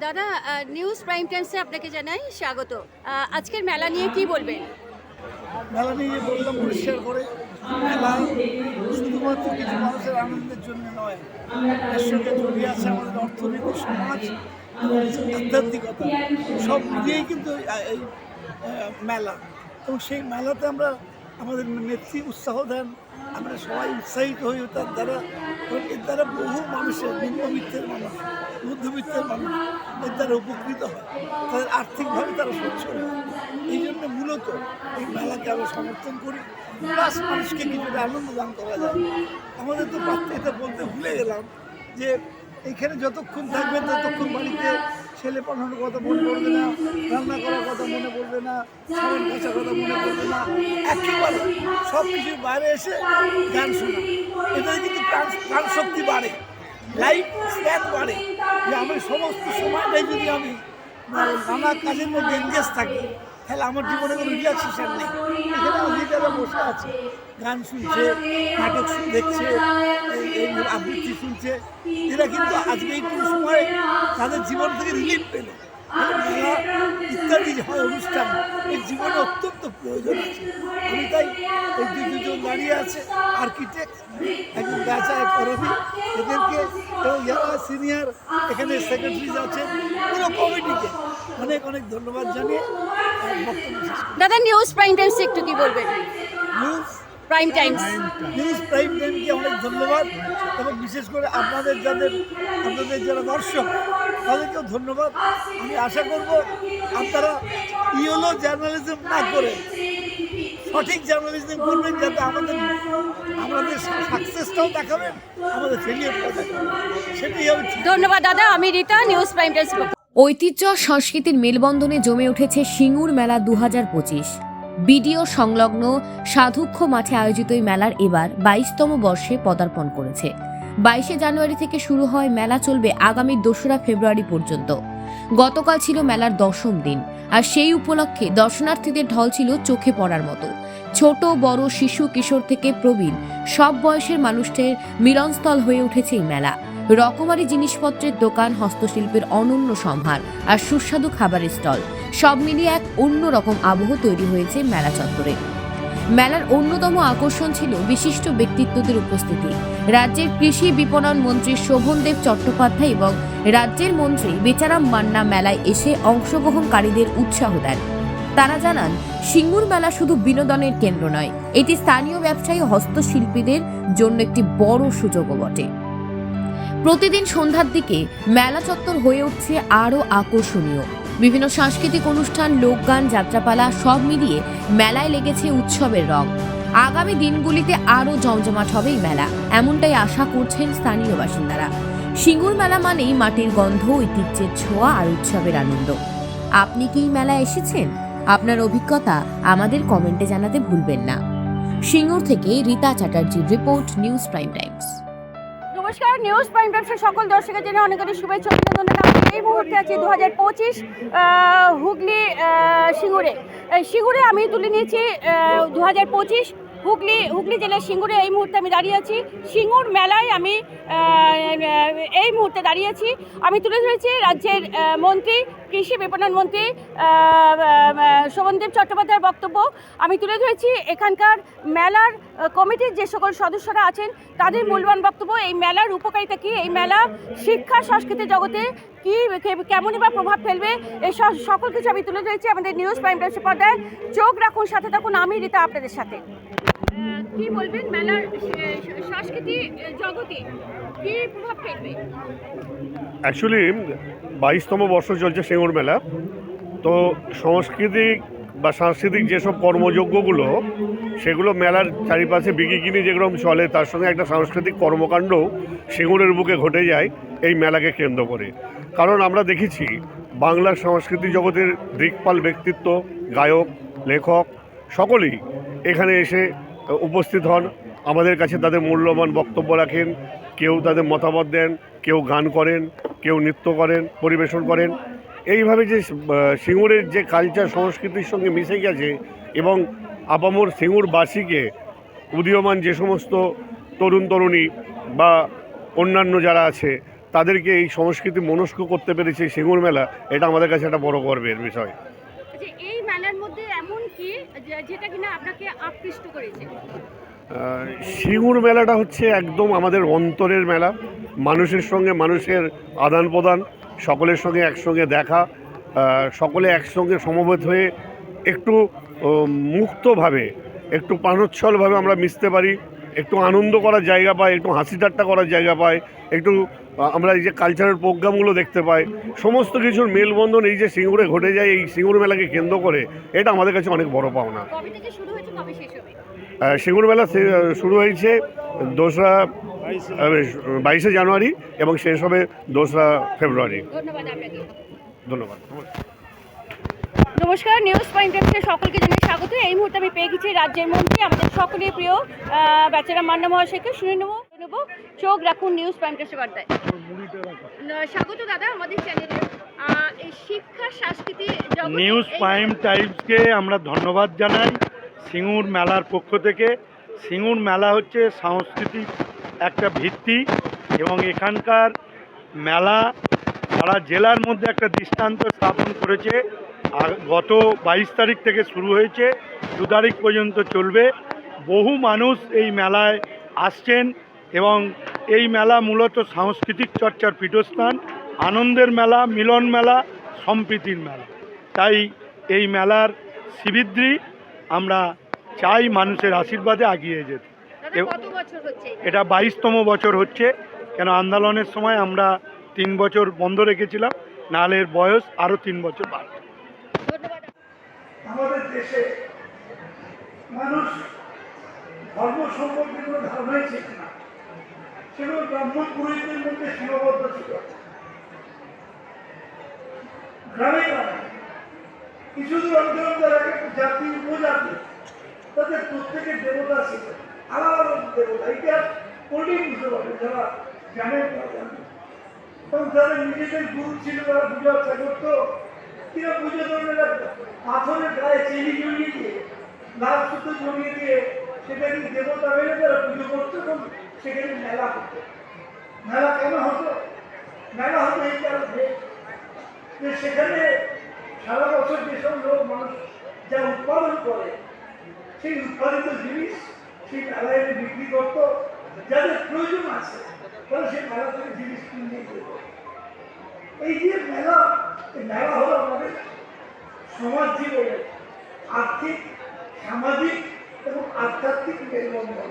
দাদা news prime টাইমসে আপনাকে জানাই স্বাগত। আজকের মেলা নিয়ে কি বলবেন? মেলা নিয়ে বললাম পরিষ্কার করে মেলা শুধুমাত্র কিছু মানুষের আনন্দের জন্য নয় এর সঙ্গে জড়িয়ে আছে আমাদের অর্থনীতি সমাজ আধ্যাত্মিকতা। সব মিলিয়েই কিন্তু এই- এই মেলা। এবং সেই মেলাতে আমরা আমাদের নেত্রী উৎসাহ দেন আমরা সবাই উৎসাহিত হই তার দ্বারা এর দ্বারা বহু মানুষের নিম্নবিত্তের মানুষ মধ্যবিত্তের মানুষ এর দ্বারা উপকৃত হয়। তাদের আর্থিকভাবে তারা সচ্ছল এই জন্য মূলত এই মেলাকে আমরা সমর্থন করি। প্লাস মানুষকে কিছুটা আনন্দ দান করা যায়। আমাদের তো এটা বলতে ভুলে গেলাম যে এখানে যতক্ষণ থাকবেন ততক্ষণ বাড়িতে ছেলে পড়ানোর কথা মনে পড়বে না, রান্না করার কথা মনে পড়বে না, সাবান কাচার কথা মনে পড়বে না। একেবারে সব কিছুর বাইরে এসে গান শোনা। এটাতে কিন্তু প্রাণ শক্তি বাড়ে। লাইফ স্প্যান বাড়ে। আমি সমস্ত সময়টাই যদি আমি আহ, নানা কাজের মধ্যে এনগেজ থাকি তাহলে আমার জীবনে কোনো রিল্যাক্সেশন নেই। এখানে অধিকারা বসে আছে গান শুনছে নাটক দেখছে আবৃত্তি শুনছে এরা কিন্তু আজকে একটু সময় তাদের জীবন থেকে রিলিফ পেল। ইত্যাদি যে হয় অনুষ্ঠান এই জীবনে অত্যন্ত প্রয়োজন আছে। আমি তাই এই যে দুজন দাঁড়িয়ে আছে আর্কিটেক্ট একজন এক করবি এদেরকে এবং যারা সিনিয়র এখানে সেক্রেটারিজ আছেন পুরো কমিটিকে অনেক অনেক ধন্যবাদ জানিয়ে। দাদা নিউজ প্রাইম টাইমসে একটু কি বলবেন? News prime times news prime টাইমকে অনেক ধন্যবাদ। এবং বিশেষ করে আপনাদের যাদের আপনাদের যারা দর্শক তাদেরকেও ধন্যবাদ। আমি আশা করব আপনারা ইয়েলো জার্নালিজম না করে সঠিক জার্নালিজম করবেন যাতে আমাদের আমাদের সাকসেসটাও দেখাবেন আমাদের ফেলিয়ারটাও দেখাবেন। সেটাই হবে ধন্যবাদ দাদা। আমি রীতা নিউজ প্রাইম টাইমস ঐতিহ্য সংস্কৃতির মেলবন্ধনে জমে উঠেছে সিঙ্গুর মেলা দু হাজার পঁচিশ। বিডিও সংলগ্ন সাধুক্ষ মাঠে আয়োজিত এই মেলার এবার বাইশতম বর্ষে পদার্পণ করেছে। বাইশে জানুয়ারি থেকে শুরু হয় মেলা চলবে আগামী দোসরা ফেব্রুয়ারি পর্যন্ত। গতকাল ছিল মেলার দশম দিন, আর সেই উপলক্ষে দর্শনার্থীদের ঢল ছিল চোখে পড়ার মতো। ছোট, বড়, শিশু, কিশোর থেকে প্রবীণ, সব বয়সের মানুষদের মিলনস্থল হয়ে উঠেছে এই মেলা। রকমারি জিনিসপত্রের দোকান, হস্তশিল্পের অনন্য সম্ভার, আর সুস্বাদু খাবারের স্টল, সব মিলিয়ে এক অন্যরকম আবহ তৈরি হয়েছে মেলা চত্বরে। মেলার অন্যতম আকর্ষণ ছিল বিশিষ্ট ব্যক্তিত্বদের উপস্থিতি। রাজ্যের কৃষি বিপণন মন্ত্রী শোভনদেব চট্টোপাধ্যায় এবং রাজ্যের মন্ত্রী বেচারাম মান্না মেলায় এসে অংশগ্রহণকারীদের উৎসাহ দেন। তারা জানান, সিঙ্গুর মেলা শুধু বিনোদনের কেন্দ্র নয়, এটি স্থানীয় ব্যবসায়ী হস্তশিল্পীদের জন্য একটি বড় সুযোগও বটে। প্রতিদিন সন্ধ্যার দিকে মেলা চত্বর হয়ে উঠছে আরও আকর্ষণীয়। বিভিন্ন সাংস্কৃতিক অনুষ্ঠান, লোকগান, যাত্রাপালা সব মিলিয়ে মেলায় লেগেছে উৎসবের রং। আগামী দিনগুলিতে আরও জমজমাট হবে এই মেলা। এমনটাই আশা করছেন স্থানীয় বাসিন্দারা। সিঙ্গুর মেলা মানেই মাটির গন্ধ, ঐতিহ্যের ছোঁয়া আর উৎসবের আনন্দ। আপনি কি মেলায় এসেছেন? আপনার অভিজ্ঞতা আমাদের কমেন্টে জানাতে ভুলবেন না। সিঙ্গুর থেকে রীতা চ্যাটার্জির রিপোর্ট, নিউজ প্রাইম টাইমস। নমস্কার নিউজ প্রাইম টাইমসের সকল দর্শকের জন্য অনেক অনেক শুভেচ্ছা, অভিনন্দন। এই মুহূর্তে আছি দু হাজার পঁচিশ হুগলি সিঙ্গুরে সিঙ্গুরে আমি তুলে নিয়েছি দু হাজার পঁচিশ হুগলি হুগলি জেলার সিঙ্গুরে এই মুহূর্তে আমি দাঁড়িয়ে আছি। সিঙ্গুর মেলায় আমি এই মুহূর্তে দাঁড়িয়ে আছি। আমি তুলে ধরেছি রাজ্যের মন্ত্রী, কৃষি বিপণন মন্ত্রী শোভনদেব চট্টোপাধ্যায়ের বক্তব্য। আমি তুলে ধরেছি এখানকার মেলার কমিটির যে সকল সদস্যরা আছেন, তাদের মূল্যবান বক্তব্য, এই মেলার উপকারিতা কী? এই মেলা শিক্ষা, সংস্কৃতি জগতে কী কে- কেমনই বা প্রভাব ফেলবে? এই সকল কিছু আমি তুলে ধরেছি আমাদের নিউজ প্রাইম টাইমস পর্দায়। চোখ রাখুন সাথে থাকুন আমি রীতা আপনাদের সাথে। কি বলবেন? মেলার সংস্কৃতি জগতে কী প্রভাব ফেলবে? অ্যাকচুয়ালি বাইশতম বর্ষ চলছে সিঙ্গুর মেলা। তো সাংস্কৃতিক বা সাংস্কৃতিক যেসব কর্মযজ্ঞগুলো সেগুলো মেলার চারিপাশে বিকিকিনি যেগুলো চলে তার সঙ্গে একটা সাংস্কৃতিক কর্মকাণ্ড সিঙ্গুরের বুকে ঘটে যায় এই মেলাকে কেন্দ্র করে। কারণ আমরা দেখেছি বাংলার সংস্কৃতি জগতের দিকপাল ব্যক্তিত্ব, গায়ক, লেখক সকলেই এখানে এসে উপস্থিত হন। আমাদের কাছে তাদের মূল্যবান বক্তব্য রাখেন। কেউ তাদের মতামত দেন, কেউ গান করেন, কেউ নৃত্য করেন, পরিবেশন করেন। এইভাবে যে সিঙ্গুরের যে কালচার সংস্কৃতির সঙ্গে মিশে গেছে এবং আপামর সিঙ্গুরবাসীকে উদীয়মান যে সমস্ত তরুণ তরুণী বা অন্যান্য যারা আছে তাদেরকে এই সংস্কৃতি মনস্ক করতে পেরেছে সিঙ্গুর মেলা এটা আমাদের কাছে একটা বড় গর্বের বিষয়। যে এই মেলার মধ্যে এমন কি যেটা কিনা আপনাকে আকৃষ্ট করেছে? সিঙ্গুর মেলাটা হচ্ছে একদম আমাদের অন্তরের মেলা মানুষের সঙ্গে মানুষের আদান প্রদান সকলের সঙ্গে একসঙ্গে দেখা সকলে একসঙ্গে সমবেত হয়ে একটু মুক্তভাবে একটু প্রাণোচ্ছলভাবে আমরা মিশতে পারি একটু আনন্দ করার জায়গা পাই একটু হাসি ঠাট্টা করার জায়গা পাই একটু আমরা এই যে কালচারাল প্রোগ্রামগুলো দেখতে পাই সমস্ত কিছুর মেলবন্ধন এই যে সিঙ্গুরে ঘটে যায় এই সিঙ্গুর মেলাকে কেন্দ্র করে এটা আমাদের কাছে অনেক বড় পাওনা। সিঙ্গুর মেলা শুরু হয়েছে দোসরা বাইশে জানুয়ারি এবং শেষ হবে দোসরা ফেব্রুয়ারি। ধন্যবাদ নমস্কার নিউজ পয়েন্ট সকলকে জানিয়ে স্বাগত। এই মুহূর্তে আমি পেয়ে গেছি রাজ্যের মন্ত্রী আমাদের সকলের প্রিয় আহ, বেচারাম মান্না মহাশয়কে। শুনে নেব নেব। চোখ রাখুন নিউজ পয়েন্ট এফ বার্তায় স্বাগত দাদা আমাদের চ্যানেলে শিক্ষা সংস্কৃতি নিউজ প্রাইম টাইমসকে আমরা ধন্যবাদ জানাই সিঙ্গুর মেলার পক্ষ থেকে। সিঙ্গুর মেলা হচ্ছে সাংস্কৃতিক একটা ভিত্তি এবং এখানকার মেলা সারা জেলার মধ্যে একটা দৃষ্টান্ত স্থাপন করেছে। আর গত বাইশ তারিখ থেকে শুরু হয়েছে দু তারিখ পর্যন্ত চলবে। বহু মানুষ এই মেলায় আসছেন। এবং এই মেলা মূলত সাংস্কৃতিক চর্চার পীঠস্থান আনন্দের মেলা মিলন মেলা সম্প্রীতির মেলা। তাই এই মেলার শিবিদ্রি আমরা চাই মানুষের আশীর্বাদে আগিয়ে যেতে। দাদা এব- কত বছর হচ্ছে এটা? বাইশতম বছর হচ্ছে কেন আন্দোলনের সময় আমরা তিন বছর বন্ধ রেখেছিলাম নালের বয়স আরও তিন বছর বাড়বে। আমাদের দেশে মানুষ ধর্ম সম্পর্কে কোনো ধারণাই ছিল না। সেগুলো ব্রাহ্মণ পুরোহিতদের মধ্যে সীমাবদ্ধ ছিল। গ্রামে গ্রামে কিছু দূর অন্তর এক একটা জাতি, উপজাতি, তাদের প্রত্যেকের দেবতা ছিল। আলাদা আলাদা দেবতা, ইতিহাস পড়লেই বুঝতে পারবে যারা জানেন তারা জানেন এবং তাদের নিজেদের গুরু ছিল তারা পুজো আর্চা করতো কিনা পুজো ধরনের পাথরের গায়ে চিনি জড়িয়ে দিয়ে, লাল সুতো জড়িয়ে দিয়ে সেখানে দেবতা মেনে তারা পুজো করতো এবং সেখানে মেলা হতো। মেলা কেন হতো? মেলা হতো এই কারণে যে সেখানে সারা বছর যেসব লোক, মানুষ যা উৎপাদন করে, সেই উৎপাদিত জিনিস, সেই মেলায় বিক্রি করতো, যাদের প্রয়োজন আছে, তারা সেই মেলা থেকে জিনিস কিনে যেত। এই যে মেলা, এই মেলা হলো আমাদের সমাজ জীবনে আর্থিক, সামাজিক এবং আধ্যাত্মিক মেলবন্ধন।